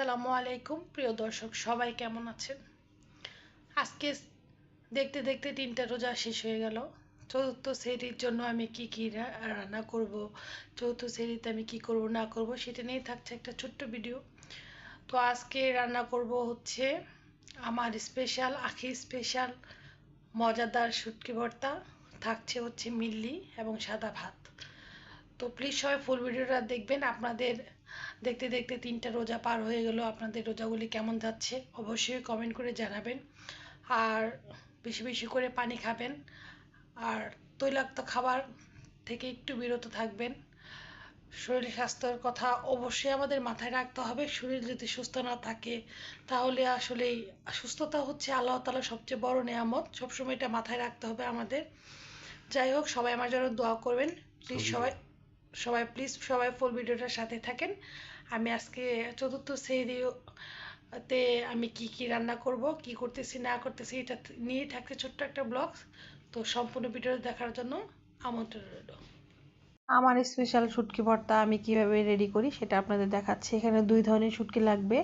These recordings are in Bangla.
আসসালামু আলাইকুম, প্রিয় দর্শক, সবাই কেমন আছেন? আজকে দেখতে দেখতে তিনটা রোজা শেষ হয়ে গেল। চতুর্থ শ্রেণির জন্য আমি কি কি রান্না করব, চতুর্থ শ্রেণীতে আমি কি করব, না করব, সেটা নিয়ে থাকছে একটা ছোট্ট ভিডিও তো আজকে রান্না করব হচ্ছে আমার স্পেশাল আখি স্পেশাল মজাদার শুটকি ভর্তা, থাকছে হচ্ছে মিল্লি এবং সাদা ভাত। তো প্লিজ সবাই ফুল ভিডিওটা দেখবেন। আপনাদের দেখতে দেখতে তিনটা রোজা পার হয়ে গেল। আপনাদের রোজাগুলি কেমন যাচ্ছে অবশ্যই কমেন্ট করে জানাবেন। আর বেশি বেশি করে পানি খাবেন। আর তৈলাক্ত খাবার থেকে একটু বিরত থাকবেন। শরীর স্বাস্থ্যের কথা অবশ্যই আমাদের মাথায় রাখতে হবে। শরীর যদি সুস্থ না থাকে তাহলে আসলেই সুস্থতা হচ্ছে আল্লাহ তালা সবচেয়ে বড় নেয়ামত। সবসময় এটা মাথায় রাখতে হবে আমাদের। যাই হোক সবাই আমার জন্য দোয়া করবেন। প্লিজ সবাই সবাই প্লিজ সবাই ফুল ভিডিওটার সাথে থাকেন। আমি আজকে চতুর্থ শ্রেণীতে আমি কি কি রান্না করব কি করতেছি না করতেছি এটা নিয়ে থাকছে ছোট্ট একটা ব্লগ তো সম্পূর্ণ ভিডিও দেখার জন্য আমন্ত্রণ রইল আমার স্পেশাল শুটকি ভর্তা আমি কীভাবে রেডি করি সেটা আপনাদের দেখাচ্ছি। এখানে দুই ধরনের শুটকি লাগবে,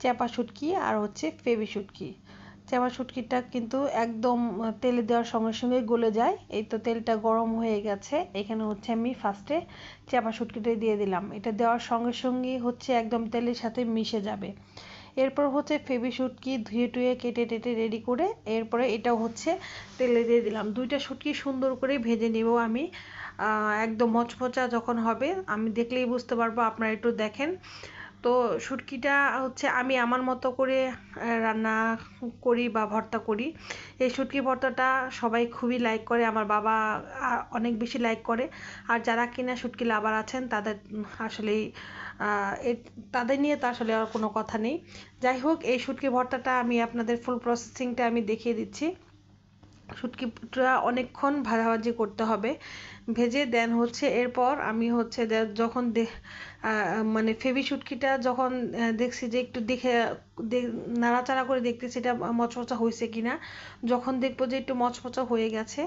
চ্যাপা শুটকি আর হচ্ছে ফেবি শুটকি। চ্যাপা শুটকিটা কিন্তু একদম তেলে দেওয়ার সঙ্গে সঙ্গে গলে যায়। এই তো তেলটা গরম হয়ে গেছে। এখানে হচ্ছে আমি ফার্স্টে চ্যাপা শুটকিটা দিয়ে দিলাম। এটা দেওয়ার সঙ্গে সঙ্গে হচ্ছে একদম তেলের সাথে মিশে যাবে। এরপর হচ্ছে ফেবি শুটকি ধুয়ে টুয়ে কেটে টেটে রেডি করে এরপরে এটাও হচ্ছে তেলে দিয়ে দিলাম। দুইটা শুটকি সুন্দর করে ভেজে নেব আমি। একদম মচমচা যখন হবে, আমি দেখলেই বুঝতে পারব, আপনারা একটু দেখেন। তো শুটকিটা হচ্ছে আমি আমার মতো করে রান্না করি বা ভর্তা করি। এই শুটকি ভর্তাটা সবাই খুবই লাইক করে, আমার বাবা অনেক বেশি লাইক করে। আর যারা কিনা শুটকি লাভার আছেন, তাদের আসলেই তাদের নিয়ে তো আসলে আর কোনো কথা নেই। যাই হোক, এই শুটকি ভর্তাটা আমি আপনাদের ফুল প্রসেসিংটা আমি দেখিয়ে দিচ্ছি। শুটকিটা অনেকক্ষণ ভাজাভাজি করতে হবে। ভেজে দেন হচ্ছে এরপর আমি হচ্ছে যখন মানে ফেবি শুটকিটা যখন দেখছি যে একটু দেখে নাড়াচাড়া করে দেখতেছি এটা মচমচা হয়েছে কিনা, যখন দেখব যে একটু মচমচা হয়ে গেছে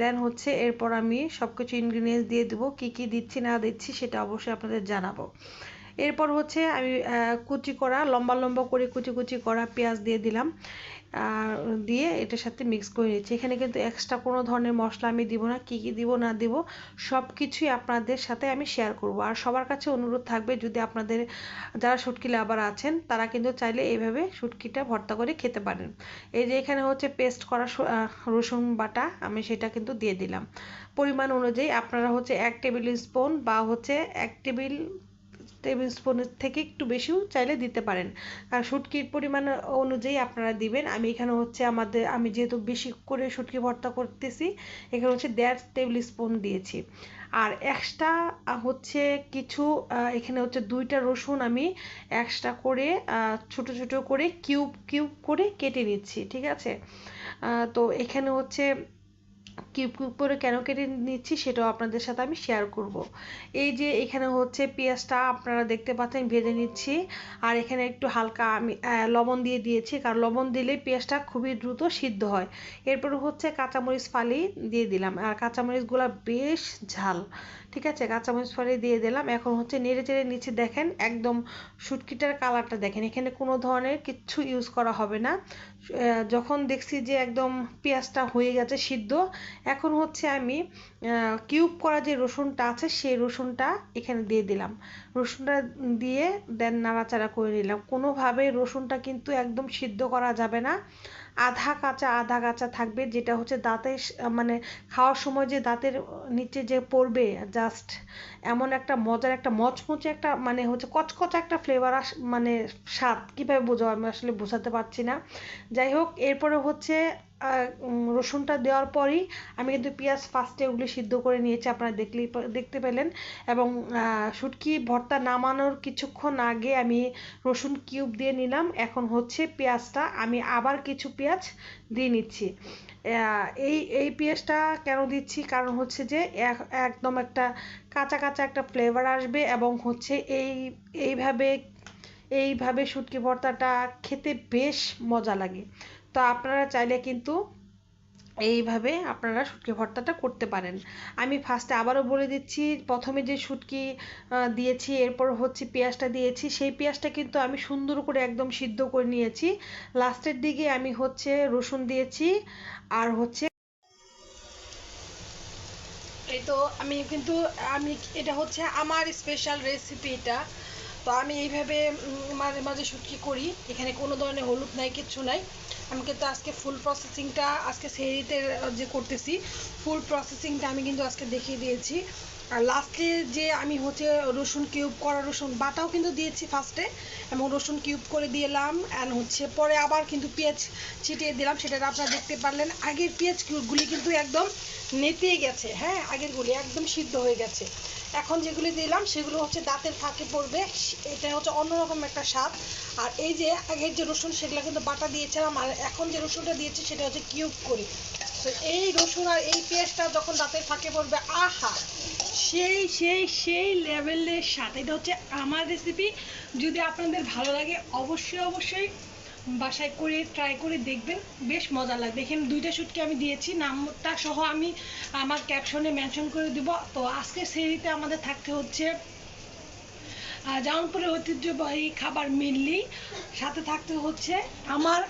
দেন হচ্ছে এরপর আমি সব কিছু ইনগ্রিডিয়েন্টস দিয়ে দেবো, কী কী দিচ্ছি না দিচ্ছি সেটা অবশ্যই আপনাদের জানাব। এরপর হচ্ছে আমি কুচি করা, লম্বা লম্বা করে কুচি কুচি করা পেঁয়াজ দিয়ে দিলাম। দিয়ে এটার সাথে মিক্স করে নিচ্ছি। এখানে কিন্তু এক্সট্রা কোনো ধরনের মশলা আমি দিব না, কী কী দিব, না দিব সব কিছুই আপনাদের সাথে আমি শেয়ার করব। আর সবার কাছে অনুরোধ থাকবে, যদি আপনাদের, যারা শুটকি লাভার আছেন, তারা কিন্তু চাইলে এইভাবে শুটকিটা ভর্তা করে খেতে পারেন। এই যে এখানে হচ্ছে পেস্ট করা রসুন বাটা, আমি সেটা কিন্তু দিয়ে দিলাম। পরিমাণ অনুযায়ী আপনারা হচ্ছে এক টেবিল স্পুন বা হচ্ছে এক টেবিল টেবিল স্পুনের থেকে একটু বেশিও চাইলে দিতে পারেন। আর শুটকির পরিমাণ অনুযায়ী আপনারা দিবেন। আমি এখানে হচ্ছে আমাদের, আমি যেহেতু বেশি করে শুটকি ভর্তা করতেছি, এখানে হচ্ছে দেড় টেবিল স্পুন দিয়েছি। আর এক্সট্রা হচ্ছে কিছু এখানে হচ্ছে দুইটা রসুন আমি এক্সট্রা করে ছোট ছোট করে কিউব কিউব করে কেটে নিচ্ছি, ঠিক আছে? তো এখানে হচ্ছে কিউব করে কেন কেটে নিচ্ছি সেটাও আপনাদের সাথে আমি শেয়ার করব। এই যে এখানে হচ্ছে পেঁয়াজটা আপনারা দেখতে পাচ্ছেন, ভেজে নিচ্ছি। আর এখানে একটু হালকা আমি লবণ দিয়ে দিয়েছি। কারণ লবণ দিলে পেঁয়াজটা খুবই দ্রুত সিদ্ধ হয়। এরপর হচ্ছে কাঁচামরিচ ফালি দিয়ে দিলাম। আর কাঁচামরিচগুলো বেশ ঝাল, ঠিক আছে? কাঁচামরিচ ফালি দিয়ে দিলাম। এখন হচ্ছে নেড়ে চেড়ে নিচে দেখেন একদম শুটকিটার কালারটা দেখেন। এখানে কোনো ধরনের কিচ্ছু ইউজ করা হবে না। যখন দেখছি যে একদম পেঁয়াজটা হয়ে গেছে সিদ্ধ এখন হচ্ছে আমি কিউব করা যে রসুনটা আছে সেই রসুনটা এখানে দিয়ে দিলাম। রসুনটা দিয়ে দেন নাড়াচাড়া করে নিলাম। কোনোভাবে রসুনটা কিন্তু একদম সিদ্ধ করা যাবে না। আধা কাঁচা আধা কাঁচা থাকবে, যেটা হচ্ছে দাঁতে মানে খাওয়ার সময় যে দাঁতের নিচে যে পড়বে জাস্ট এমন একটা মজার একটা মচমচে একটা মানে হচ্ছে কচকচা একটা ফ্লেভার আস মানে স্বাদ। কীভাবে বোঝাবো আমি আসলে বোঝাতে পারছি না। যাই হোক, এরপরে হচ্ছে রসুনটা দেওয়ার পরই আমি কিন্তু পেঁয়াজ ফার্স্টে ওগুলি সিদ্ধ করে নিয়েছি, আপনারা দেখলেই দেখতে পেলেন। এবং শুটকি, ভর্তা নামানোর কিছুক্ষণ আগে আমি রসুন কিউব দিয়ে নিলাম। এখন হচ্ছে পেঁয়াজটা, আমি আবার কিছু পেঁয়াজ দিয়ে নিচ্ছি। এই এই পেঁয়াজটা কেন দিচ্ছি? কারণ হচ্ছে যে একদম একটা কাঁচা কাঁচা একটা ফ্লেভার আসবে এবং হচ্ছে এই, এইভাবে এইভাবে শুটকি ভর্তাটা খেতে বেশ মজা লাগে। তো আপনারা চাইলে কিন্তু এইভাবে আপনারা শুটকি ভর্তাটা করতে পারেন। আমি ফার্স্টে আবারও বলে দিচ্ছি, প্রথমে যে শুটকি দিয়েছি, এরপর হচ্ছে পেঁয়াজটা দিয়েছি, সেই পেঁয়াজটা কিন্তু আমি সুন্দর করে একদম সিদ্ধ করে নিয়েছি। লাস্টের দিকে আমি হচ্ছে রসুন দিয়েছি, আর হচ্ছে এই তো আমি কিন্তু, আমি এটা হচ্ছে আমার স্পেশাল রেসিপি এটা তো আমি এইভাবে মাঝে মাঝে শুটকি করি। এখানে কোনো ধরনের হলুদ নাই, কিচ্ছু নাই। আমি কিন্তু আজকে ফুল প্রসেসিংটা আজকে সেরিতে যে করতেছি ফুল প্রসেসিংটা আমি কিন্তু আজকে দেখিয়ে দিয়েছি। আর লাস্টে যে আমি হচ্ছে রসুন কিউব করা রসুন বাটাও কিন্তু দিয়েছি ফার্স্টে এবং রসুন কিউব করে দিলাম অ্যান্ড হচ্ছে পরে আবার কিন্তু পেঁয়াজ ছিটিয়ে দিলাম সেটা আপনারা দেখতে পারলেন। আগের পেঁয়াজ কিউবগুলি কিন্তু একদম নেতিয়ে গেছে হ্যাঁ আগেরগুলি একদম সিদ্ধ হয়ে গেছে। এখন যেগুলি দিলাম, সেগুলো হচ্ছে দাঁতের ফাঁকে পড়বে, এটা হচ্ছে অন্যরকম একটা স্বাদ। আর এই যে আগের যে রসুন, সেগুলো কিন্তু বাটা দিয়েছিলাম আর এখন যে রসুনটা দিয়েছি, সেটা হচ্ছে কিউব করি। তো এই রসুন আর এই পেঁয়াজটা যখন দাঁতের ফাঁকে পড়বে, আহা! সেই সেই সেই লেভেলের স্বাদ। এটা হচ্ছে আমার রেসিপি যদি আপনাদের ভালো লাগে, অবশ্যই অবশ্যই বাসায় করে ট্রাই করে দেখবেন, বেশ মজা লাগবে। এখানে দুইটা শুটকি আমি দিয়েছি, নামটা সহ আমি আমার ক্যাপশনে মেনশন করে দিব। তো আজকে সেরিতে আমাদের থাকতে হচ্ছে জামালপুরের ঐতিহ্যবাহী খাবার মিললি সাথে থাকতে হচ্ছে আমার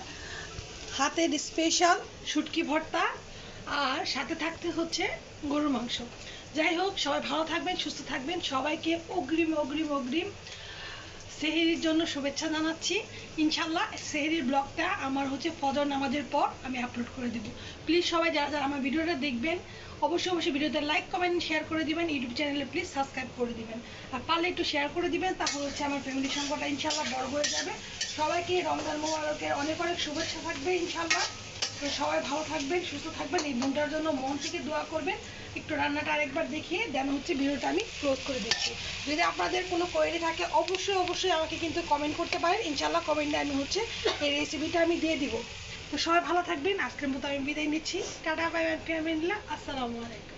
হাতের স্পেশাল শুটকি ভর্তা, আর সাথে থাকতে হচ্ছে গরুর মাংস। যাই হোক, সবাই ভালো থাকবেন, সুস্থ থাকবেন। সবাইকে অগ্রিম অগ্রিম অগ্রিম সেহেরির জন্য শুভেচ্ছা জানাচ্ছি। ইনশাল্লাহ সেহেরির ব্লগটা আমার হচ্ছে ফজর নামাজের পর আমি আপলোড করে দেবো। প্লিজ সবাই যারা যারা আমার ভিডিওটা দেখবেন, অবশ্যই অবশ্যই ভিডিওতে লাইক কমেন্ট শেয়ার করে দিবেন, ইউটিউব চ্যানেলে প্লিজ সাবস্ক্রাইব করে দিবেন। আর পারলে একটু শেয়ার করে দিবেন, তাহলে হচ্ছে আমার ফ্যামিলির সংখ্যাটা ইনশাল্লাহ বড় হয়ে যাবে। সবাইকে রমজান মোবারকের অনেক অনেক শুভেচ্ছা থাকবে ইনশাল্লাহ তো সবাই ভালো থাকবেন, সুস্থ থাকবেন, এই বোনটার জন্য মন থেকে দোয়া করবেন। একটু রান্নাটা আরেকবার দেখিয়ে দেন হচ্ছে ভিডিওটা আমি ক্লোজ করে দিচ্ছি। যদি আপনাদের কোনো কোয়েরি থাকে, অবশ্যই অবশ্যই আমাকে কিন্তু কমেন্ট করতে পারেন। ইনশাল্লাহ কমেন্টে আমি হচ্ছে এই রেসিপিটা আমি দিয়ে দিব। তো সবাই ভালো থাকবেন, আজকের মতো আমি বিদায় নিচ্ছি। টাটা বাই বাই আসসালামু আলাইকুম।